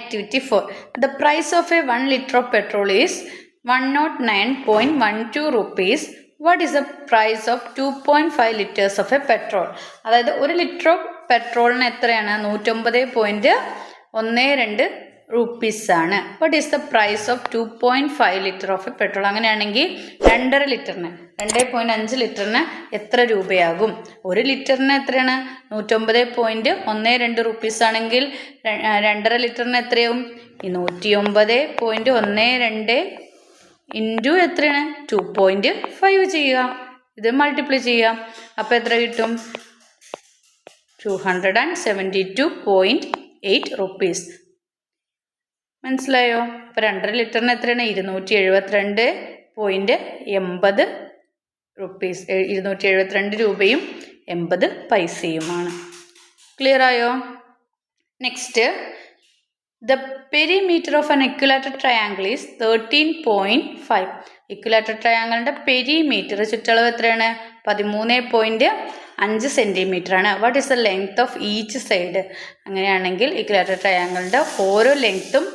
Activity 4. The price of a 1 liter of petrol is 109.12 rupees. What is the price of 2.5 liters of a petrol? അതായത് ഒരു litre പെട്രോളിന് എത്രയാണ് നൂറ്റൊമ്പത് point ഒന്ന് രണ്ട് rupees ആണ്. What is the price of two point five litre of petrol അങ്ങനെയാണെങ്കിൽ രണ്ടര ലിറ്ററിന് രണ്ട് പോയിന്റ് അഞ്ച് ലിറ്ററിന് എത്ര രൂപയാകും? ഒരു ലിറ്ററിന് എത്രയാണ്? നൂറ്റൊമ്പത് പോയിന്റ് ഒന്ന് രണ്ട് റുപ്പീസ് ആണെങ്കിൽ രണ്ടര ലിറ്ററിന് എത്രയാവും നൂറ്റി ഒമ്പത് പോയിന്റ് ഒന്ന് രണ്ട് ഇന്റു എത്രയാണ്? ടു പോയിന്റ് ഫൈവ് ചെയ്യുക. ഇത് മൾട്ടിപ്ലൈ ചെയ്യുക. അപ്പോൾ എത്ര കിട്ടും? Two hundred and seventy two point eight rupees മനസ്സിലായോ? അപ്പോൾ രണ്ടര ലിറ്ററിന് എത്രയാണ്? ഇരുന്നൂറ്റി എഴുപത്തിരണ്ട് പോയിന്റ് എൺപത് റുപ്പീസ് ഇരുന്നൂറ്റി എഴുപത്തിരണ്ട് രൂപയും എൺപത് പൈസയുമാണ്. ക്ലിയർ ആയോ? Next the perimeter of an equilateral triangle is thirteen point five equilateral ട്രയാങ്കിളിന്റെ പെരിമീറ്റർ ചുറ്റളവ് എത്രയാണ്? പതിമൂന്ന് പോയിന്റ് അഞ്ച് സെന്റിമീറ്റർ ആണ്. What is the length of each side അങ്ങനെയാണെങ്കിൽ ഇക്വലാറ്റർ ട്രയാങ്കിളിന്റെ ഓരോ ലെങ്ത്തും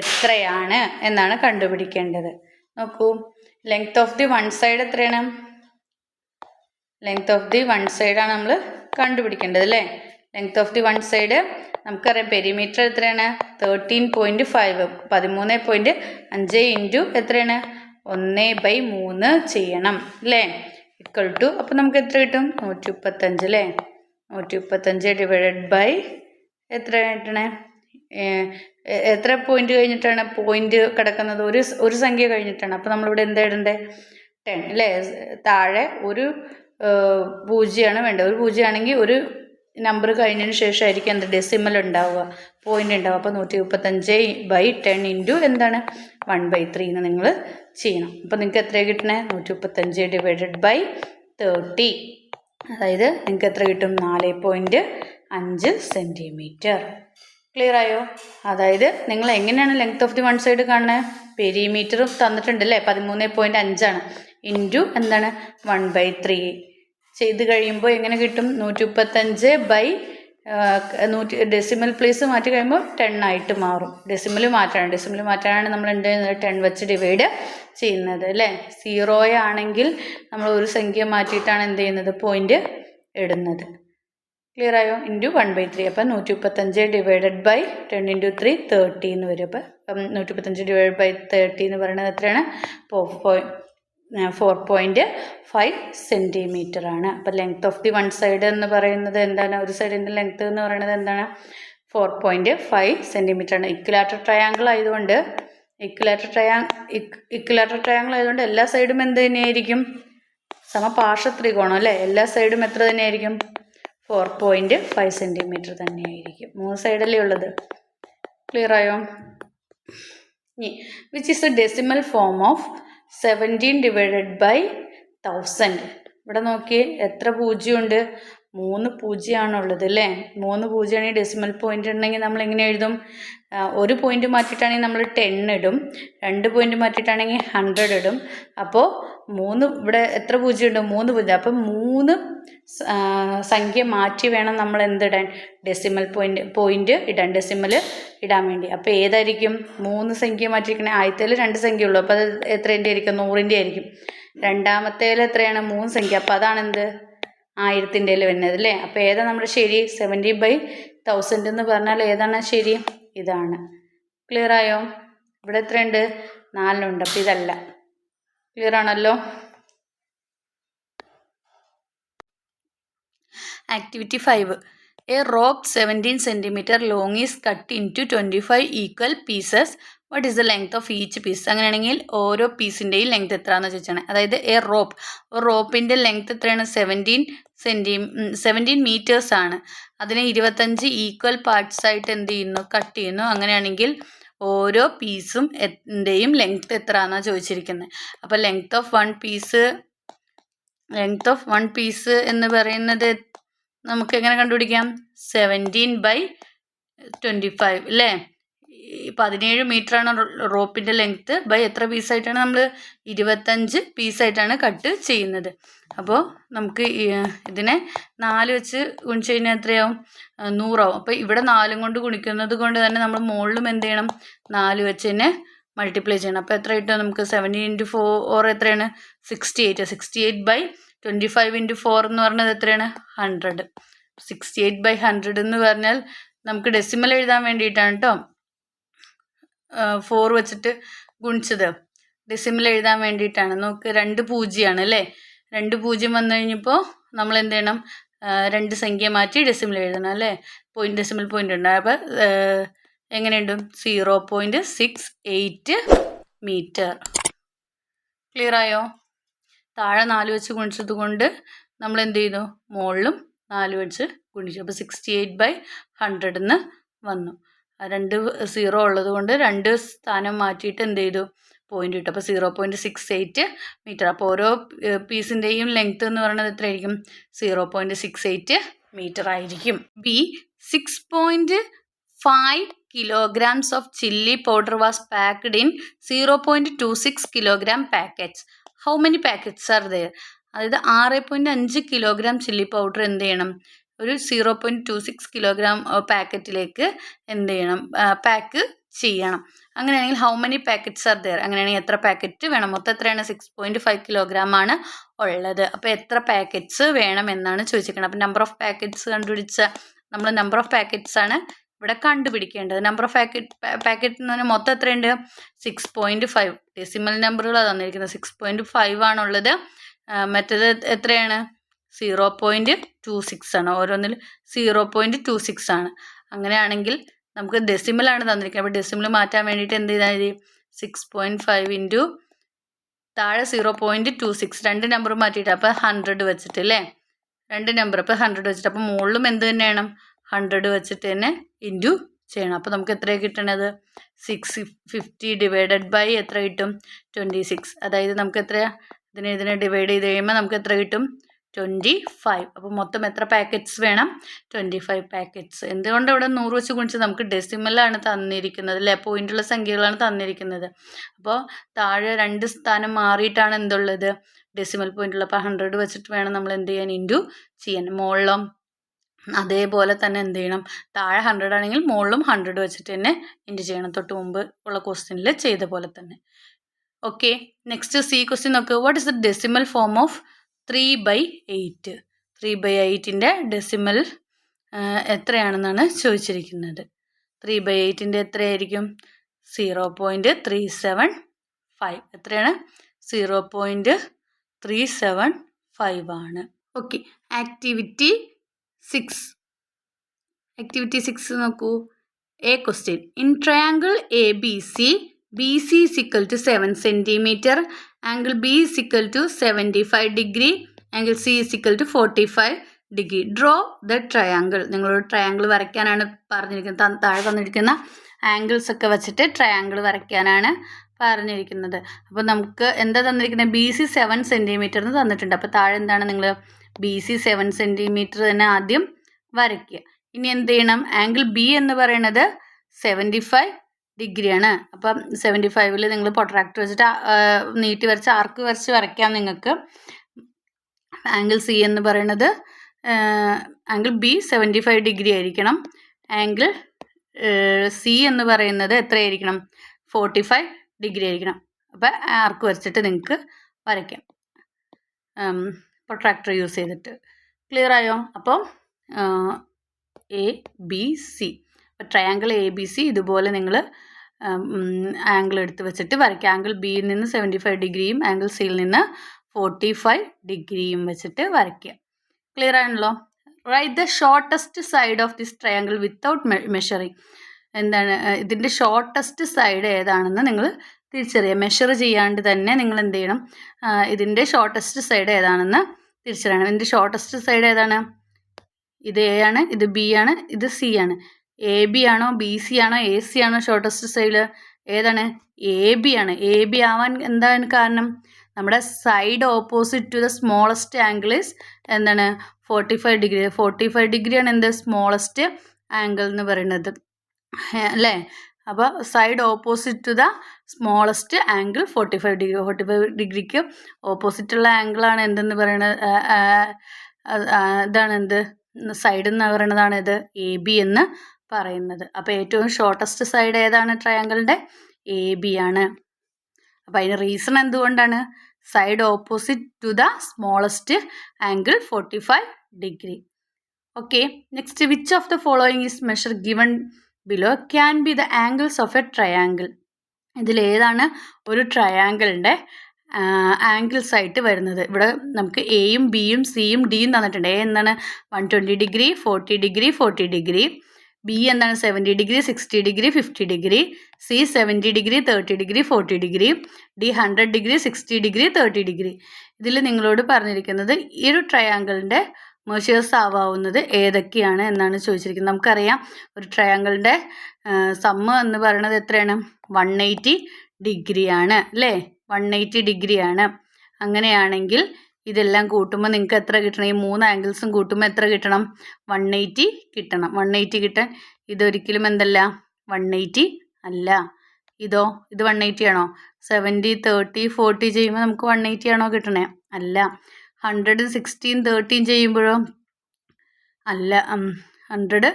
എത്രയാണ് എന്നാണ് കണ്ടുപിടിക്കേണ്ടത്. നോക്കൂ. Length of the one side എത്രയാണ്? ലെങ്ത് ഓഫ് ദി വൺ സൈഡാണ് നമ്മൾ കണ്ടുപിടിക്കേണ്ടത് അല്ലേ? Length of the one side നമുക്കറിയാം പെരിമീറ്റർ എത്രയാണ്? തേർട്ടീൻ പോയിന്റ് ഫൈവ് പതിമൂന്ന് പോയിന്റ് അഞ്ച് ഇന്റു എത്രയാണ്? ഒന്ന് ബൈ മൂന്ന് ചെയ്യണം അല്ലേ? ഇക്വൽ ടു അപ്പോൾ നമുക്ക് എത്ര കിട്ടും? നൂറ്റി മുപ്പത്തഞ്ച് അല്ലേ? നൂറ്റി മുപ്പത്തഞ്ച് ഡിവൈഡഡ് ബൈ എത്ര കിട്ടണേ? എത്ര പോയിന്റ് കഴിഞ്ഞിട്ടാണ് പോയിന്റ് കിടക്കുന്നത്? ഒരു ഒരു സംഖ്യ കഴിഞ്ഞിട്ടാണ്. അപ്പോൾ നമ്മളിവിടെ എന്താ ഇടണ്ടേ? ടെൻ അല്ലേ? താഴെ ഒരു പൂജ്യമാണ് വേണ്ടത്. ഒരു പൂജ്യമാണെങ്കിൽ ഒരു നമ്പർ കഴിഞ്ഞതിന് ശേഷമായിരിക്കും എന്ത്? ഡെസിമൽ ഉണ്ടാവുക. പോയിന്റ് ഉണ്ടാവുക. അപ്പോൾ നൂറ്റി മുപ്പത്തഞ്ച് ബൈ ടെൻ ഇന്റു എന്താണ്? വൺ ബൈ ത്രീ എന്ന് നിങ്ങൾ ചെയ്യണം. അപ്പോൾ നിങ്ങൾക്ക് എത്ര കിട്ടണേ? നൂറ്റി മുപ്പത്തഞ്ച് ഡിവൈഡഡ് ബൈ തേർട്ടി അതായത് നിങ്ങൾക്ക് എത്ര കിട്ടും? നാല് പോയിന്റ് അഞ്ച് സെന്റിമീറ്റർ ക്ലിയർ ആയോ? അതായത് നിങ്ങൾ എങ്ങനെയാണ് length of the one side കാണുന്നത് പെരിമീറ്റർ തന്നിട്ടുണ്ട് അല്ലേ? പതിമൂന്ന് പോയിന്റ് അഞ്ചാണ്. ഇന്റു എന്താണ്? വൺ ബൈ ത്രീ ചെയ്ത് കഴിയുമ്പോൾ എങ്ങനെ കിട്ടും? നൂറ്റി മുപ്പത്തഞ്ച് ബൈ നൂറ്റി ഡെസിമൽ പ്ലേസ് മാറ്റി കഴിയുമ്പോൾ ടെൻ ആയിട്ട് മാറും. ഡെസിമൽ മാറ്റാണ് ഡെസിമൽ മാറ്റാനാണ് നമ്മൾ എന്ത് ചെയ്യുന്നത്? ടെൻ വെച്ച് ഡിവൈഡ് ചെയ്യുന്നത് അല്ലേ? സീറോയാണെങ്കിൽ നമ്മൾ ഒരു സംഖ്യ മാറ്റിയിട്ടാണ് എന്ത് ചെയ്യുന്നത്? പോയിന്റ് ഇടുന്നത്. ക്ലിയർ ആയോ ഇന്റു വൺ ബൈ ത്രീ അപ്പം നൂറ്റി മുപ്പത്തഞ്ച് divided by ten into three thirty എന്ന് വരും. അപ്പം നൂറ്റി മുപ്പത്തഞ്ച് ഡിവൈഡ് ബൈ തേർട്ടി എന്ന് പറയുന്നത് എത്രയാണ്? ഫോർ പോയിന്റ് ഫൈവ് സെന്റിമീറ്റർ ആണ്. അപ്പം length of the one side എന്ന് പറയുന്നത് എന്താണ്? ഒരു സൈഡിന്റെ ലെങ്ത് എന്ന് പറയുന്നത് എന്താണ്? ഫോർ പോയിന്റ് ഫൈവ് സെന്റിമീറ്റർ ആണ്. ഇക്വലാറ്റർ ട്രയാങ്കിൾ ആയതുകൊണ്ട് ഇക്വലാറ്റർ ട്രയാ ഇക്വലാറ്റർ ട്രയാങ്കിൾ ആയതുകൊണ്ട് എല്ലാ സൈഡും എന്ത് തന്നെയായിരിക്കും? സമപാർശ്വ ത്രികോണം അല്ലേ? എല്ലാ സൈഡും എത്ര തന്നെയായിരിക്കും? ഫോർ പോയിന്റ് ഫൈവ് സെന്റിമീറ്റർ തന്നെയായിരിക്കും. മൂന്ന് സൈഡല്ലേ ഉള്ളത്? ക്ലിയർ ആയോ? ഇനി which is a decimal form of seventeen divided by thousand ഇവിടെ നോക്കി എത്ര പൂജ്യമുണ്ട്? മൂന്ന് പൂജ്യമാണുള്ളത് അല്ലേ? മൂന്ന് പൂജ്യമാണെങ്കിൽ ഡെസിമൽ പോയിന്റ് ഉണ്ടെങ്കിൽ നമ്മൾ എങ്ങനെ എഴുതും? ഒരു പോയിന്റ് മാറ്റിയിട്ടാണെങ്കിൽ നമ്മൾ ടെൻ ഇടും. രണ്ട് പോയിന്റ് മാറ്റിയിട്ടാണെങ്കിൽ ഹൺഡ്രഡ് ഇടും. അപ്പോൾ മൂന്ന് ഇവിടെ എത്ര പൂജ്യമുണ്ട്? മൂന്ന് പൂജ്യം. അപ്പം മൂന്ന് സംഖ്യ മാറ്റി വേണം നമ്മൾ എന്തിടാൻ? ഡെസിമൽ പോയിന്റ് പോയിന്റ് ഇടാൻ ഡെസിമൽ ഇടാൻ വേണ്ടി. അപ്പോൾ ഏതായിരിക്കും? മൂന്ന് സംഖ്യ മാറ്റിയിരിക്കണേ. ആദ്യത്തേൽ രണ്ട് സംഖ്യ ഉള്ളൂ. അപ്പോൾ അത് എത്രേന്റെ ആയിരിക്കും? നൂറിന്റെ ആയിരിക്കും. രണ്ടാമത്തേൽ എത്രയാണ്? മൂന്ന് സംഖ്യ. അപ്പോൾ അതാണ് എന്ത് ആയിരത്തിന്റെ വരുന്നത് അല്ലേ? അപ്പോൾ ഏതാ നമ്മുടെ ശരി? സെവന്റി ബൈ തൗസൻഡ് എന്ന് പറഞ്ഞാൽ ഏതാണ് ശരി? ഇതാണ്. ക്ലിയർ ആയോ? ഇവിടെ എത്രയുണ്ട്? നാലിനുണ്ട്. അപ്പോൾ ഇതല്ല. ക്ലിയർ ആണല്ലോ? Activity five a rope seventeen centimetre long is cut into twenty five equal pieces what is the length of each piece അങ്ങനെയാണെങ്കിൽ ഓരോ പീസിന്റെയും ലെങ്ത് എത്രയാണെന്ന് ചോദിച്ചാണ്. അതായത് എ റോപ്പ് റോപ്പിന്റെ ലെങ്ത് എത്രയാണ്? സെവന്റീൻ സെന്റി സെവന്റീൻ മീറ്റേഴ്സാണ് അതിനെ ഇരുപത്തഞ്ച് ഈക്വൽ പാർട്സ് ആയിട്ട് എന്ത് ചെയ്യുന്നു? കട്ട് ചെയ്യുന്നു. അങ്ങനെയാണെങ്കിൽ ഓരോ പീസും എന്റെയും ലെങ്ത് എത്രയാണെന്നാണ് ചോദിച്ചിരിക്കുന്നത് അപ്പോൾ length of one piece length of one piece എന്ന് പറയുന്നത് നമുക്ക് എങ്ങനെ കണ്ടുപിടിക്കാം? സെവന്റീൻ ബൈ ട്വന്റി ഫൈവ് അല്ലേ പതിനേഴ് ആണ് റോപ്പിന്റെ ലെങ്ത്ത് ബൈ എത്ര പീസായിട്ടാണ് നമ്മൾ ഇരുപത്തഞ്ച് പീസായിട്ടാണ് കട്ട് ചെയ്യുന്നത്. അപ്പോൾ നമുക്ക് ഇതിനെ നാല് വെച്ച് ഗുണിച്ച് കഴിഞ്ഞാൽ എത്രയാവും? നൂറാവും. അപ്പോൾ ഇവിടെ നാലും കൊണ്ട് ഗുണിക്കുന്നത് കൊണ്ട് തന്നെ നമ്മൾ മുകളിലും എന്ത് ചെയ്യണം? നാല് വെച്ച് തന്നെ മൾട്ടിപ്ലൈ ചെയ്യണം. അപ്പോൾ എത്ര കിട്ടും? നമുക്ക് സെവന്റി ഇന്റു ഫോർ ഓർ എത്രയാണ്? Sixty eight sixty eight by twenty five into four എന്ന് പറഞ്ഞത് എത്രയാണ്? Hundred sixty eight by hundred എന്ന് പറഞ്ഞാൽ നമുക്ക് ഡെസിമൽ എഴുതാൻ വേണ്ടിയിട്ടാണ് കേട്ടോ ഫോർ വെച്ചിട്ട് ഗുണിച്ചത്. ഡെസിമൽ എഴുതാൻ വേണ്ടിയിട്ടാണ്. നോക്ക് രണ്ട് പൂജ്യമാണ് അല്ലേ? രണ്ട് പൂജ്യം വന്നു കഴിഞ്ഞപ്പോൾ നമ്മൾ എന്ത് ചെയ്യണം? രണ്ട് സംഖ്യ മാറ്റി ഡെസിമൽ എഴുതണം അല്ലേ? പോയിന്റ് ഡെസിമൽ പോയിന്റ് ഉണ്ട്. അപ്പോൾ എങ്ങനെയുണ്ട്? Zero point six eight metre clear ആയോ? താഴെ നാല് വെച്ച് ഗുണിച്ചത് കൊണ്ട് നമ്മൾ എന്ത് ചെയ്തു? മുകളിലും നാല് വെച്ച് ഗുണിച്ചു. അപ്പോൾ സിക്സ്റ്റി എയ്റ്റ് ബൈ ഹൺഡ്രഡ് എന്ന് വന്നു. രണ്ട് സീറോ ഉള്ളത് കൊണ്ട് രണ്ട് സ്ഥാനം മാറ്റിയിട്ട് എന്ത് ചെയ്തു? പോയിന്റ് കിട്ടും അപ്പോൾ zero point six eight metre അപ്പോൾ ഓരോ പീസിന്റെയും ലെങ്ത് എന്ന് പറയുന്നത് എത്രയായിരിക്കും? Zero point six eight metre ആയിരിക്കും. B six point five kilograms of chili powder was packed in 0.26 kilogram packets how many packets are there? അതായത് ആറ് പോയിന്റ് അഞ്ച് കിലോഗ്രാം ചില്ലി പൗഡർ എന്ത് ചെയ്യണം? ഒരു zero point two six kilogram പാക്കറ്റിലേക്ക് എന്ത് ചെയ്യണം? Pack ചെയ്യണം. അങ്ങനെയാണെങ്കിൽ how many packets are there അങ്ങനെയാണെങ്കിൽ എത്ര പാക്കറ്റ് വേണം? മൊത്തം എത്രയാണ്? സിക്സ് പോയിന്റ് ഫൈവ് കിലോഗ്രാം ആണ് ഉള്ളത്. അപ്പോൾ എത്ര പാക്കറ്റ്സ് വേണം എന്നാണ് ചോദിച്ചിരിക്കുന്നത്. അപ്പോൾ നമ്പർ ഓഫ് പാക്കറ്റ്സ് കണ്ടുപിടിച്ച നമ്മൾ നമ്പർ ഓഫ് പാക്കറ്റ്സ് ആണ് ഇവിടെ കണ്ടുപിടിക്കേണ്ടത്. നമ്പർ ഓഫ് പാക്കറ്റ് പാക്കറ്റ് എന്ന് പറഞ്ഞാൽ മൊത്തം എത്രയുണ്ട്? സിക്സ് പോയിന്റ് ഫൈവ് ഡെസിമൽ നമ്പറുകളാണ് തന്നിരിക്കുന്നത്. സിക്സ് പോയിന്റ് ഫൈവ് ആണുള്ളത്. മറ്റേത് എത്രയാണ്? സീറോ പോയിന്റ് ടു സിക്സ് ആണ്. ഓരോന്നിൽ സീറോ പോയിന്റ് ടു സിക്സ് ആണ്. അങ്ങനെയാണെങ്കിൽ നമുക്ക് ഡെസിമലാണ് തന്നിരിക്കുന്നത്. അപ്പോൾ ഡെസിമൽ മാറ്റാൻ വേണ്ടിയിട്ട് എന്ത് ചെയ്താൽ മതി സിക്സ് പോയിന്റ് ഫൈവ് ഇന്റു താഴെ സീറോ പോയിന്റ് ടു സിക്സ്. രണ്ട് നമ്പർ മാറ്റിയിട്ട് അപ്പോൾ ഹൺഡ്രഡ് വെച്ചിട്ട് അല്ലേ? രണ്ട് നമ്പർ. അപ്പോൾ ഹൺഡ്രഡ് വെച്ചിട്ട്. അപ്പോൾ മുകളിലും എന്ത് തന്നെ വേണം ഹൺഡ്രഡ് വെച്ചിട്ട് തന്നെ ഇന്റു ചെയ്യണം. അപ്പോൾ നമുക്ക് എത്രയാണ് കിട്ടണത്? സിക്സ് ഫിഫ്റ്റി ഡിവൈഡഡ് ബൈ എത്ര കിട്ടും? Twenty six. അതായത് നമുക്ക് എത്രയാണ് ഇതിനെ ഇതിനെ ഡിവൈഡ് ചെയ്ത് കഴിയുമ്പോൾ നമുക്ക് എത്ര കിട്ടും? ട്വന്റി ഫൈവ് അപ്പോൾ മൊത്തം എത്ര പാക്കറ്റ്സ് വേണം? ട്വന്റി ഫൈവ് പാക്കറ്റ്സ് എന്തുകൊണ്ട് ഇവിടെ നൂറ് വെച്ച് ഗുണിച്ച് നമുക്ക് ഡെസിമലാണ് തന്നിരിക്കുന്നത് അല്ലേ? പോയിന്റുള്ള സംഖ്യകളാണ് തന്നിരിക്കുന്നത്. അപ്പോൾ താഴെ രണ്ട് സ്ഥാനം മാറിയിട്ടാണ് എന്തുള്ളത്? ഡെസിമൽ പോയിന്റുള്ള അപ്പോൾ ഹൺഡ്രഡ് വെച്ചിട്ട് വേണം നമ്മൾ എന്ത് ചെയ്യാൻ? ഇന്റു ചെയ്യാൻ. മുകളിലും അതേപോലെ തന്നെ എന്ത് ചെയ്യണം? താഴെ ഹൺഡ്രഡ് ആണെങ്കിൽ മുകളിലും ഹൺഡ്രഡ് വെച്ചിട്ട് തന്നെ ഇന്റു ചെയ്യണം. തൊട്ട് മുമ്പ് ഉള്ള ക്വസ്റ്റ്യനിൽ ചെയ്ത പോലെ തന്നെ. ഓക്കെ നെക്സ്റ്റ് സി ക്വസ്റ്റ്യൻ നോക്കുക what is the decimal form of three by eight three by എയ്റ്റിന്റെ decimal എത്രയാണെന്നാണ് ചോദിച്ചിരിക്കുന്നത്. ത്രീ ബൈ എയ്റ്റിന്റെ എത്രയായിരിക്കും? Zero point three seven five എത്രയാണ്? Zero point three seven five ആണ്. Okay activity six activity six നോക്കൂ. A question in triangle A B C B C equal to seven centimetre angle B is equal to seventy five degree angle C is equal to forty five degree draw the triangle നിങ്ങളോട് triangle വരയ്ക്കാനാണ് പറഞ്ഞിരിക്കുന്നത്. താഴെ തന്നിരിക്കുന്ന angles ഒക്കെ വെച്ചിട്ട് triangle വരയ്ക്കാനാണ് പറഞ്ഞിരിക്കുന്നത്. അപ്പോൾ നമുക്ക് എന്താ തന്നിരിക്കുന്നത്? ബി സി സെവൻ സെന്റിമീറ്റർ എന്ന് തന്നിട്ടുണ്ട്. അപ്പോൾ താഴെ എന്താണ് നിങ്ങൾ ബി സി സെവൻ സെന്റിമീറ്റർ തന്നെ ആദ്യം വരയ്ക്കുക. ഇനി എന്ത് ചെയ്യണം? ആംഗിൾ ബി എന്ന് പറയുന്നത് സെവന്റി ഫൈവ് ഡിഗ്രിയാണ്. അപ്പം സെവന്റി ഫൈവിൽ നിങ്ങൾ പൊട്രാക്ടർ വെച്ചിട്ട് നീട്ടി വരച്ച് ആർക്ക് വരച്ച് വരയ്ക്കാം നിങ്ങൾക്ക് ആംഗിൾ സി എന്ന് പറയുന്നത് angle B seventy five degree ആയിരിക്കണം. ആംഗിൾ സി എന്ന് പറയുന്നത് എത്രയായിരിക്കണം? ഫോർട്ടി ഫൈവ് ഡിഗ്രി ആയിരിക്കണം. അപ്പോൾ ആർക്ക് വരച്ചിട്ട് നിങ്ങൾക്ക് വരയ്ക്കാം. പ്രൊട്രാക്ടർ യൂസ് ചെയ്തിട്ട്. ക്ലിയർ ആയോ? അപ്പോൾ എ ബി സി അപ്പോൾ ട്രയാങ്കിൾ എ ബി സി ഇതുപോലെ നിങ്ങൾ ആംഗിൾ എടുത്ത് വെച്ചിട്ട് വരയ്ക്കുക. ആംഗിൾ ബിയിൽ നിന്ന് സെവന്റി ഫൈവ് ഡിഗ്രിയും ആംഗിൾ സിയിൽ നിന്ന് ഫോർട്ടി ഫൈവ് ഡിഗ്രിയും വെച്ചിട്ട് വരയ്ക്കുക. ക്ലിയർ ആണല്ലോ? Write the shortest side of this triangle without measuring എന്താണ് ഇതിന്റെ ഷോർട്ടസ്റ്റ് സൈഡ് ഏതാണെന്ന് നിങ്ങൾ തിരിച്ചറിയുക. മെഷർ ചെയ്യാണ്ട് തന്നെ നിങ്ങൾ എന്ത് ചെയ്യണം? ഇതിന്റെ ഷോർട്ടസ്റ്റ് സൈഡ് ഏതാണെന്ന് തിരിച്ചറിയണം. ഇതിന്റെ ഷോർട്ടസ്റ്റ് സൈഡ് ഏതാണ്? ഇത് എ ആണ് ഇത് ബി ആണ് ഇത് സി ആണ്. എ ബി ആണോ ബി സി ആണോ എ സി ആണോ ഷോർട്ടസ്റ്റ് സൈഡ് ഏതാണ്? എ ബി ആണ്. എ ബി ആവാൻ എന്താണ് കാരണം? നമ്മുടെ side opposite to the smallest angle is എന്താണ്? Forty five degree forty five ഡിഗ്രിയാണ് എന്ത്? സ്മോളസ്റ്റ് ആംഗിൾ എന്ന് പറയുന്നത്. അല്ലേ? അപ്പോൾ side opposite to the smallest angle forty five degree forty five ഡിഗ്രിക്ക് ഓപ്പോസിറ്റുള്ള ആംഗിളാണ് എന്തെന്ന് പറയുന്നത് ഇതാണ് എന്ത്? സൈഡ് എന്ന് പറയുന്നതാണ് ഇത്. എ ബി എന്ന് പറയുന്നത്. അപ്പോൾ ഏറ്റവും ഷോർട്ടസ്റ്റ് സൈഡ് ഏതാണ് ട്രയാങ്കിളിന്റെ എ ബി ആണ്. അപ്പോൾ അതിന് റീസൺ എന്തുകൊണ്ടാണ്? Side opposite to the smallest angle forty five degree okay next which of the following is measure given below can be the angles of a triangle ഇതിലേതാണ് ഒരു ട്രയാങ്കിളിന്റെ angles ആയിട്ട് വരുന്നത്. ഇവിടെ നമുക്ക് എയും ബിയും സിയും ഡിയും തന്നിട്ടുണ്ട്. എ എന്താണ്? One twenty degree forty degree forty degree B എന്താണ് seventy degree sixty degree fifty degree C seventy degree thirty degree forty degree D hundred degree sixty degree thirty degree ഇതിൽ നിങ്ങളോട് പറഞ്ഞിരിക്കുന്നത് ഈ ഒരു ട്രയാങ്കിളിന്റെ മെഷേഴ്സ് ആവാവുന്നത് ഏതൊക്കെയാണ് എന്നാണ് ചോദിച്ചിരിക്കുന്നത്. നമുക്കറിയാം ഒരു ട്രയാങ്കിളിന്റെ സമ്മ് എന്ന് പറയുന്നത് എത്രയാണ്? വൺ എയ്റ്റി ഡിഗ്രിയാണ് അല്ലേ? വൺ എയ്റ്റി ഡിഗ്രിയാണ് അങ്ങനെയാണെങ്കിൽ ഇതെല്ലാം കൂട്ടുമ്പോൾ നിങ്ങൾക്ക് എത്ര കിട്ടണം? ഈ മൂന്ന് ആംഗിൾസും കൂട്ടുമ്പോൾ എത്ര കിട്ടണം? വൺ എയ്റ്റി കിട്ടണം. വൺ എയ്റ്റി കിട്ടാൻ ഇതൊരിക്കലും എന്തല്ല? വൺ എയ്റ്റി അല്ല. ഇതോ? ഇത് വൺ എയ്റ്റി ആണോ? സെവന്റി തേർട്ടി ഫോർട്ടി ചെയ്യുമ്പോൾ നമുക്ക് വൺ എയ്റ്റി ആണോ കിട്ടണേ? അല്ല. ഹൺഡ്രഡ് സിക്സ്റ്റീൻ തേർട്ടീൻ ചെയ്യുമ്പോഴോ? അല്ല. Hundred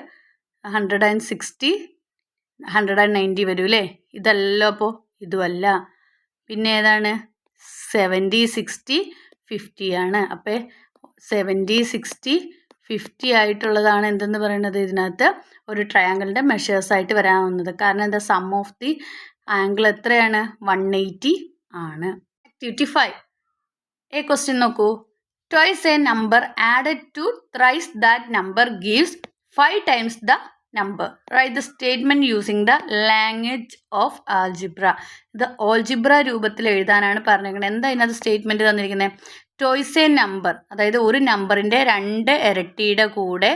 hundred and sixty hundred and ninety വരും അല്ലേ ഇതല്ല അപ്പോൾ ഇതുമല്ല പിന്നെ ഏതാണ്? സെവന്റി സിക്സ്റ്റി ഫിഫ്റ്റി ആണ്. അപ്പോൾ സെവന്റി സിക്സ്റ്റി ഫിഫ്റ്റി ആയിട്ടുള്ളതാണ് എന്തെന്ന് പറയുന്നത് ഇതിനകത്ത്? ഒരു ട്രയാങ്കിളിന്റെ മെഷേഴ്സായിട്ട് വരാവുന്നത്. കാരണം എന്താ? സം ഓഫ് ദി ആംഗിൾ എത്രയാണ്? വൺ എയ്റ്റി ആണ്. ആക്ടിവിറ്റി ഫൈവ് എ ക്വസ്റ്റ്യൻ നോക്കൂ. Twice a number added to thrice that number gives five times the number write the statement using the language of algebra ഇത് algebra രൂപത്തിൽ എഴുതാനാണ് പറഞ്ഞിരിക്കുന്നത്. എന്താ ഇതിനകത്ത് statement തന്നിരിക്കുന്നത് ടോയ്സ് എ നമ്പർ അതായത് ഒരു നമ്പറിന്റെ രണ്ട് ഇരട്ടിയുടെ കൂടെ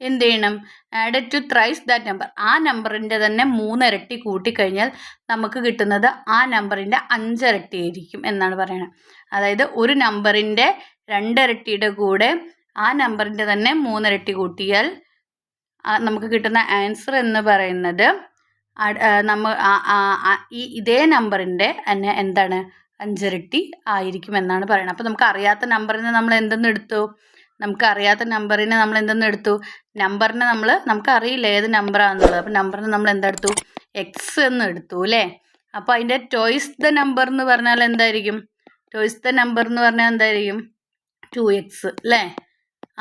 എന്ത് ചെയ്യണം? Add to thrice that number ആ നമ്പറിന്റെ തന്നെ മൂന്ന് ഇരട്ടി കൂട്ടിക്കഴിഞ്ഞാൽ നമുക്ക് കിട്ടുന്നത് ആ നമ്പറിന്റെ അഞ്ചിരട്ടി ആയിരിക്കും എന്നാണ് പറയുന്നത്. അതായത് ഒരു നമ്പറിന്റെ രണ്ടിരട്ടിയുടെ കൂടെ ആ നമ്പറിന്റെ തന്നെ മൂന്നിരട്ടി കൂട്ടിയാൽ നമുക്ക് കിട്ടുന്ന ആൻസർ എന്ന് പറയുന്നത് നമ്മൾ ഈ ഇതേ നമ്പറിന്റെ തന്നെ എന്താണ്? അഞ്ചിരട്ടി ആയിരിക്കും എന്നാണ് പറയുന്നത്. അപ്പോൾ നമുക്ക് അറിയാത്ത നമ്പറിനെ നമ്മൾ എന്തെന്ന് എടുത്തു? നമുക്ക് അറിയാത്ത നമ്പറിനെ നമ്മൾ എന്തെന്ന് എടുത്തു? നമ്പറിനെ നമ്മൾ നമുക്ക് അറിയില്ല ഏത് നമ്പറാണെന്നുള്ളത് അപ്പോൾ നമ്പറിനെ നമ്മൾ എന്തെടുത്തു? എക്സ് എന്ന് എടുത്തു അല്ലേ? അപ്പോൾ അതിന്റെ ടോയ്സ് ദ നമ്പർ എന്ന് പറഞ്ഞാൽ എന്തായിരിക്കും? ടോയ്സ് ദ നമ്പർ എന്ന് പറഞ്ഞാൽ എന്തായിരിക്കും? ടു എക്സ് അല്ലേ?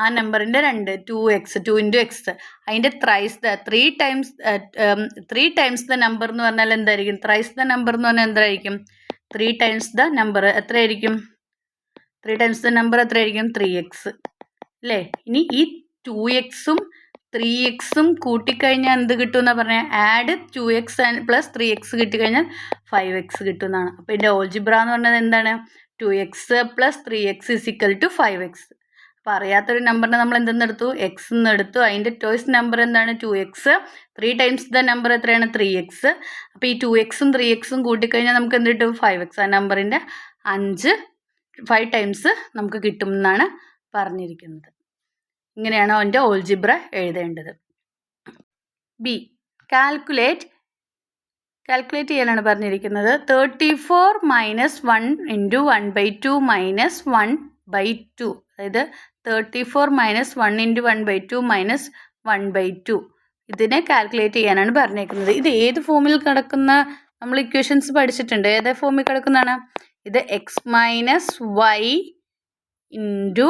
ആ നമ്പറിന്റെ രണ്ട് two x two into x. അതിന്റെ thrice the three times three times the number എന്ന് പറഞ്ഞാൽ എന്തായിരിക്കും? ത്രൈസ് ദ നമ്പർ എന്ന് പറഞ്ഞാൽ എന്തായിരിക്കും? ത്രീ ടൈംസ് ദ നമ്പർ എത്രയായിരിക്കും? ത്രീ ടൈംസ് ദ നമ്പർ എത്രയായിരിക്കും? ത്രീ എക്സ് അല്ലേ? ഇനി ഈ ടു എക്സും ത്രീ എക്സും കൂട്ടിക്കഴിഞ്ഞാൽ എന്ത് കിട്ടും എന്നാണ് പറഞ്ഞാൽ add two x plus three x കിട്ടിക്കഴിഞ്ഞാൽ ഫൈവ് എക്സ് കിട്ടുന്നതാണ് അപ്പോൾ ഇതിന്റെ ഓൾജിബ്ര എന്ന് പറഞ്ഞത് എന്താണ്? Two x plus three x is equal to five x അപ്പോൾ അറിയാത്തൊരു നമ്പറിനെ നമ്മൾ എന്തെന്ന് എടുത്തു? എക്സ് എന്ന് എടുത്തു. അതിന്റെ ടോയ്സ് നമ്പർ എന്താണ്? Two x three times the number എത്രയാണ്? ത്രീ എക്സ് അപ്പോൾ ഈ ടു എക്സും ത്രീ എക്സും കൂട്ടിക്കഴിഞ്ഞാൽ നമുക്ക് എന്ത് കിട്ടും? ഫൈവ് എക്സ് ആ നമ്പറിന്റെ അഞ്ച് ഫൈവ് ടൈംസ് നമുക്ക് കിട്ടും എന്നാണ് പറഞ്ഞിരിക്കുന്നത്. ഇങ്ങനെയാണ് അവന്റെ ഓൾജിബ്ര എഴുതേണ്ടത്. ബി കാൽക്കുലേറ്റ് കാൽക്കുലേറ്റ് ചെയ്യാനാണ് പറഞ്ഞിരിക്കുന്നത്. Thirty four minus one into one by two minus one by two അതായത് thirty four minus one into one by two minus one by two ഇതിനെ കാൽക്കുലേറ്റ് ചെയ്യാനാണ് പറഞ്ഞേക്കുന്നത്. ഇത് ഏത് ഫോമിൽ കിടക്കുന്ന നമ്മൾ ഇക്വേഷൻസ് പഠിച്ചിട്ടുണ്ട്? ഏത് ഫോമിൽ കിടക്കുന്നതാണ്? ഇത് x minus y into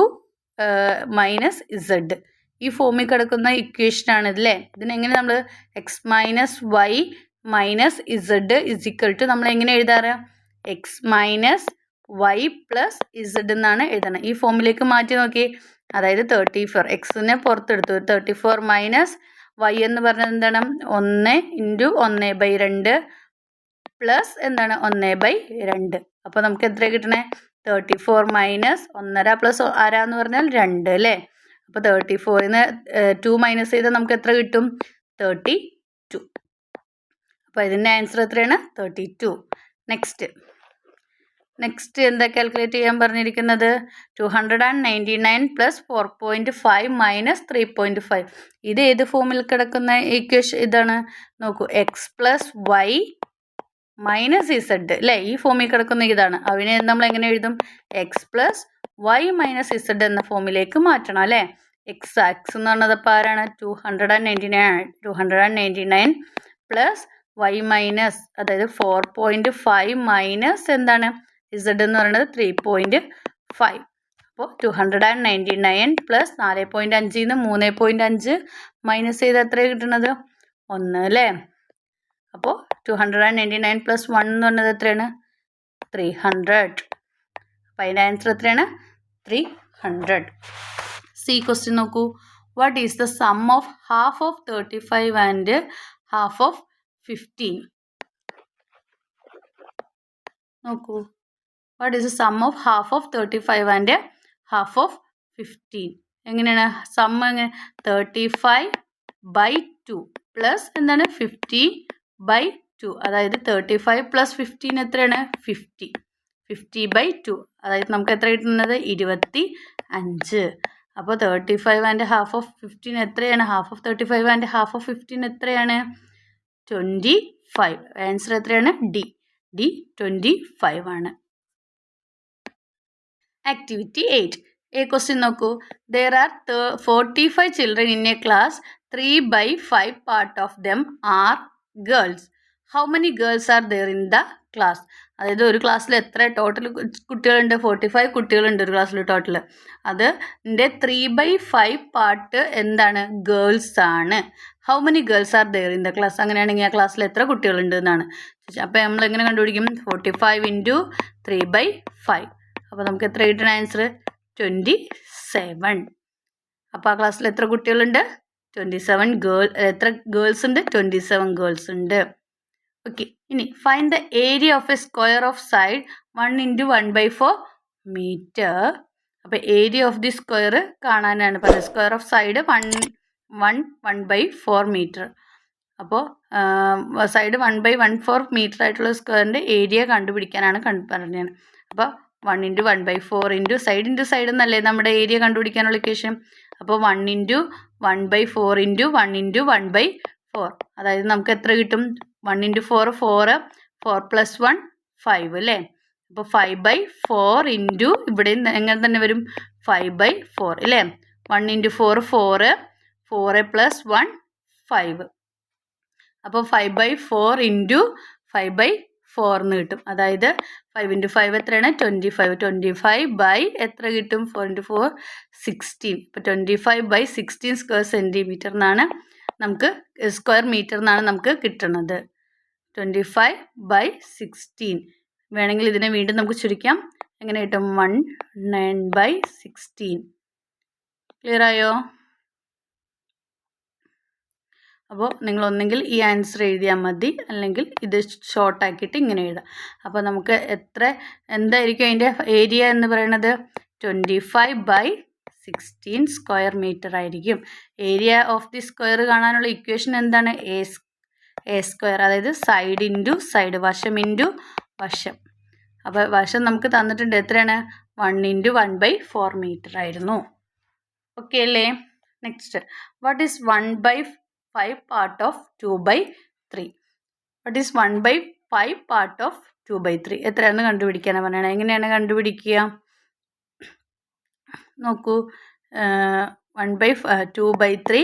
minus z ഈ ഫോമിൽ കിടക്കുന്ന ഇക്വേഷനാണ് ഇതല്ലേ ഇതിനെങ്ങനെ നമ്മൾ x minus y minus z is equal to നമ്മൾ എങ്ങനെ എഴുതാറ്? X minus y plus z എന്നാണ് എഴുതണം. ഈ ഫോമിലേക്ക് മാറ്റി നോക്കി അതായത് തേർട്ടി ഫോർ എക്സിനെ പുറത്തെടുത്തു. തേർട്ടി ഫോർ മൈനസ് വൈ എന്ന് പറഞ്ഞത് എന്താണ്? ഒന്ന് ഇന്റു ഒന്ന് ബൈ രണ്ട് പ്ലസ് എന്താണ്? ഒന്ന് ബൈ രണ്ട്. അപ്പോൾ നമുക്ക് എത്ര കിട്ടണേ? തേർട്ടി ഫോർ മൈനസ് ഒന്നര പ്ലസ് ആരാന്ന് പറഞ്ഞാൽ രണ്ട് അല്ലേ? അപ്പോൾ തേർട്ടി ഫോറിന് ടു മൈനസ് ചെയ്താൽ നമുക്ക് എത്ര കിട്ടും? തേർട്ടി ടു അപ്പോൾ ഇതിന്റെ ആൻസർ എത്രയാണ്? തേർട്ടി ടു നെക്സ്റ്റ് നെക്സ്റ്റ് എന്താ കാൽക്കുലേറ്റ് ചെയ്യാൻ പറഞ്ഞിരിക്കുന്നത്? Two hundred and ninety nine plus four point five minus three point five ഇത് ഏത് ഫോമിൽ കിടക്കുന്ന ഇക്വേഷൻ ഇതാണ്? നോക്കൂ x plus y minus z അല്ലേ ഈ ഫോമിൽ കിടക്കുന്ന ഇതാണ്. അതിനെ നമ്മൾ എങ്ങനെ എഴുതും? X plus y minus z എന്ന ഫോമിലേക്ക് മാറ്റണം അല്ലേ എക്സ് എക്സ് എന്ന് പറഞ്ഞത് അപ്പോൾ ആരാണ്? Two hundred and ninety nine two hundred and ninety nine plus y minus അതായത് ഫോർ പോയിന്റ് ഫൈവ് മൈനസ് എന്താണ്? ഇസഡ് എന്ന് പറയുന്നത് ത്രീ പോയിന്റ് ഫൈവ് അപ്പോൾ two hundred and ninety nine plus നാല് പോയിന്റ് അഞ്ചിൽ നിന്ന് മൂന്ന് പോയിന്റ് അഞ്ച് മൈനസ് ചെയ്ത് എത്ര കിട്ടുന്നത് ഒന്ന് അല്ലേ? അപ്പോൾ two hundred and ninety nine plus one എന്ന് പറഞ്ഞത് എത്രയാണ്? ത്രീ ഹൺഡ്രഡ് അപ്പോൾ അതിന്റെ ആൻസർ എത്രയാണ്? ത്രീ ഹൺഡ്രഡ് സി ക്വസ്റ്റ്യൻ നോക്കൂ. What is the sum of half of thirty five and half of fifteen നോക്കൂ. What the sum of half of thirty five and half of fifteen എങ്ങനെയാണ്? Sum എങ്ങനെ? Thirty five by two plus എന്താണ്? Fifty by two അതായത് thirty five plus fifteen എത്രയാണ്? Fifty fifty by two അതായത് നമുക്ക് എത്ര കിട്ടുന്നത്? ഇരുപത്തി അഞ്ച് അപ്പോൾ thirty five and half of fifteen എത്രയാണ്? Half of thirty five and half of fifteen എത്രയാണ്? ട്വന്റി ഫൈവ് ആൻസർ എത്രയാണ്? ഡി ഡി ട്വന്റി ഫൈവ് ആണ്. Activity eight. എ ക്വസ്റ്റ്യൻ നോക്കൂ. There are forty five children in a class three by five part of them are girls how many girls are there in the class അതായത് ഒരു ക്ലാസ്സിൽ എത്ര total കുട്ടികളുണ്ട്? Forty five കുട്ടികളുണ്ട് ഒരു ക്ലാസ്സിൽ total അത് എന്റെ ത്രീ ബൈ ഫൈവ് പാർട്ട് എന്താണ്? ഗേൾസ് ആണ്. How many girls are there in the class അങ്ങനെയാണെങ്കിൽ ആ ക്ലാസ്സിൽ എത്ര കുട്ടികളുണ്ട് എന്നാണ്. അപ്പോൾ നമ്മൾ എങ്ങനെ കണ്ടുപിടിക്കും? Forty five into three by five അപ്പോൾ നമുക്ക് എത്ര കിട്ടണ ആൻസർ ട്വന്റി സെവൻ അപ്പോൾ ആ ക്ലാസ്സിൽ എത്ര കുട്ടികളുണ്ട്? ട്വന്റി സെവൻ ഗേൾ എത്ര ഗേൾസ് ഉണ്ട്? ട്വന്റി സെവൻ ഗേൾസ് ഉണ്ട്. ഓക്കെ ഇനി find the area of a square of side one into one by four metre അപ്പോൾ ഏരിയ ഓഫ് ദി സ്ക്വയർ കാണാനാണ് പറഞ്ഞത്. Square of side one one one by four metre അപ്പോൾ side one by one four metre ആയിട്ടുള്ള സ്ക്വയറിന്റെ area കണ്ടുപിടിക്കാനാണ് കണ്ടു പറഞ്ഞത്. അപ്പോൾ one into one by four into side into side എന്നല്ലേ നമ്മുടെ ഏരിയ കണ്ടുപിടിക്കാനുള്ള ഇക്വേഷൻ അപ്പോൾ one into one by four into one into one by four അതായത് നമുക്ക് എത്ര കിട്ടും? One into four four four plus one five അല്ലേ? അപ്പോൾ ഫൈവ് ബൈ ഫോർ ഇന്റു ഇവിടെ എങ്ങനെ തന്നെ വരും? ഫൈവ് ബൈ ഫോർ അല്ലേ one into four four four plus one five അപ്പോൾ five by four into five by എന്ന് കിട്ടും. അതായത് ഫൈവ് ഇന്റു ഫൈവ് എത്രയാണ്? Twenty five twenty five by എത്ര കിട്ടും? ഫോർ ഇന്റു ഫോർ സിക്സ്റ്റീൻ ഇപ്പോൾ twenty five by sixteen square centimetre എന്നാണ് നമുക്ക് സ്ക്വയർ മീറ്റർ എന്നാണ് നമുക്ക് കിട്ടുന്നത് ട്വന്റി ഫൈവ് ബൈ സിക്സ്റ്റീൻ വേണമെങ്കിൽ ഇതിനെ വീണ്ടും നമുക്ക് ചുരുക്കാം. എങ്ങനെ കിട്ടും? One nine by sixteen clear ആയോ? അപ്പോൾ നിങ്ങൾ ഒന്നെങ്കിൽ ഈ ആൻസർ എഴുതിയാൽ മതി. അല്ലെങ്കിൽ ഇത് ഷോർട്ടാക്കിയിട്ട് ഇങ്ങനെ എഴുതാം. അപ്പോൾ നമുക്ക് എത്ര എന്തായിരിക്കും അതിന്റെ ഏരിയ എന്ന് പറയുന്നത് twenty five by sixteen square metre ആയിരിക്കും. ഏരിയ ഓഫ് ദി സ്ക്വയർ കാണാനുള്ള ഇക്വേഷൻ എന്താണ്? എ എ സ്ക്വയർ അതായത് സൈഡ് ഇന്റു സൈഡ് വശം ഇന്റു വശം. അപ്പോൾ വശം നമുക്ക് തന്നിട്ടുണ്ട് എത്രയാണ്? One into one by four metre ആയിരുന്നു. ഓക്കെ അല്ലേ? Next what is one by five part of two by three what is one by five part of two by three എത്രയാണ് കണ്ടുപിടിക്കാനാണ് പറയണത് എങ്ങനെയാണ് കണ്ടുപിടിക്കുക? നോക്കൂ. One by two by three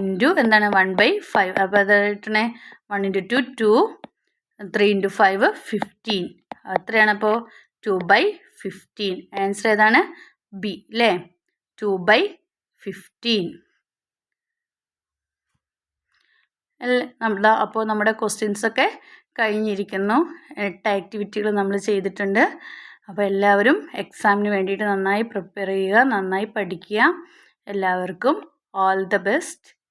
into എന്താണ്? One by five അപ്പോൾ അത് കിട്ടണേ? One into two two three into five fifteen എത്രയാണ് അപ്പോൾ ടു ബൈ ഫിഫ്റ്റീൻ ആൻസർ ഏതാണ്? ബി അല്ലേ ടു ബൈ ഫിഫ്റ്റീൻ നമ്മുടെ അപ്പോൾ നമ്മുടെ ക്വസ്റ്റ്യൻസൊക്കെ കഴിഞ്ഞിരിക്കുന്നു. എട്ട് ആക്ടിവിറ്റികൾ നമ്മൾ ചെയ്തിട്ടുണ്ട്. അപ്പോൾ എല്ലാവരും എക്സാമിന് വേണ്ടിയിട്ട് നന്നായി പ്രിപ്പയർ ചെയ്യുക നന്നായി പഠിക്കുക. എല്ലാവർക്കും ഓൾ ദ ബെസ്റ്റ്